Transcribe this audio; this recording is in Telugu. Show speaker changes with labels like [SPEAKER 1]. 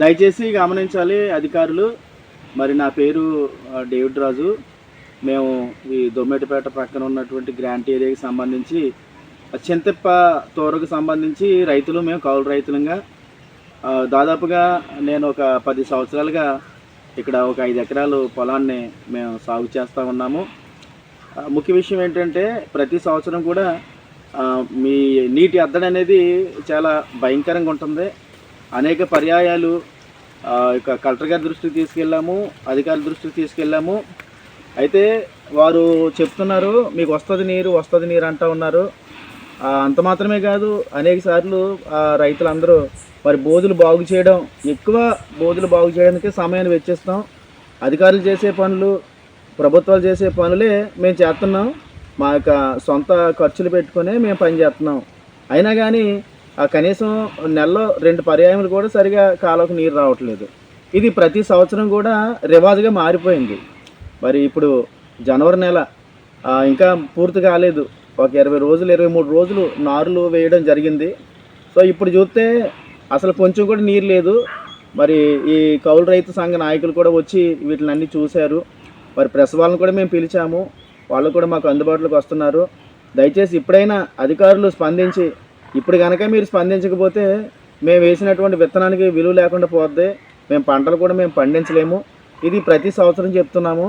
[SPEAKER 1] దయచేసి గమనించాలి అధికారులు. మరి నా పేరు డేవిడ్ రాజు. మేము ఈ దొమ్మేటిపేట పక్కన ఉన్నటువంటి గ్రాంట్ ఏరియాకి సంబంధించి ఆ చింతప్ప తోరకు సంబంధించి రైతులు మేము కౌలు రైతులంగా. దాదాపుగా నేను ఒక పది సంవత్సరాలుగా ఇక్కడ ఒక ఐదు ఎకరాలు పొలాన్ని మేము సాగు చేస్తూ ఉన్నాము. ముఖ్య విషయం ఏంటంటే ప్రతి సంవత్సరం కూడా మీ నీటి అద్దడి అనేది చాలా భయంకరంగా ఉంటుంది. అనేక పర్యాయాలు ఆ, ఇక కలెక్టర్ గారి దృష్టికి తీసుకెళ్ళాము అధికారుల దృష్టికి తీసుకెళ్ళాము. అయితే వారు చెప్తున్నారు మీకు వస్తుంది నీరు వస్తుంది నీరు అంటూ ఉన్నారు. అంత మాత్రమే కాదు అనేక సార్లు రైతులందరూ మరి బోధులు బాగు చేయడం ఎక్కువ బోధులు బాగు చేయడానికి సమయాన్ని వెచ్చిస్తాం. అధికారులు చేసే పనులు ప్రభుత్వాలు చేసే పనులే మేము చేస్తున్నాం. మా యొక్క సొంత ఖర్చులు పెట్టుకునే మేము పని చేస్తున్నాం. అయినా కానీ కనీసం నెలలో రెండు పర్యాయములు కూడా సరిగా కాలకు నీరు రావట్లేదు. ఇది ప్రతి సంవత్సరం కూడా రివాజుగా మారిపోయింది. మరి ఇప్పుడు జనవరి నెల ఇంకా పూర్తి కాలేదు. ఒక ఇరవై రోజులు ఇరవై మూడు రోజులు నారులు వేయడం జరిగింది. సో ఇప్పుడు చూస్తే అసలు కొంచెం కూడా నీరు లేదు. మరి ఈ కౌలు రైతు సంఘ నాయకులు కూడా వచ్చి వీటిని అన్నీ చూశారు. మరి ప్రెస్ వాళ్ళని కూడా మేము పిలిచాము. వాళ్ళు కూడా మాకు అందుబాటులోకి వస్తున్నారు. దయచేసి ఇప్పుడైనా అధికారులు స్పందించి ఇప్పుడు కనుక మీరు స్పందించకపోతే మేము వేసినటువంటి విత్తనానికి విలువ లేకుండా పోద్ది. మేము పంటలు కూడా మేము పండించలేము. ఇది ప్రతి సంవత్సరం చెప్తున్నాము.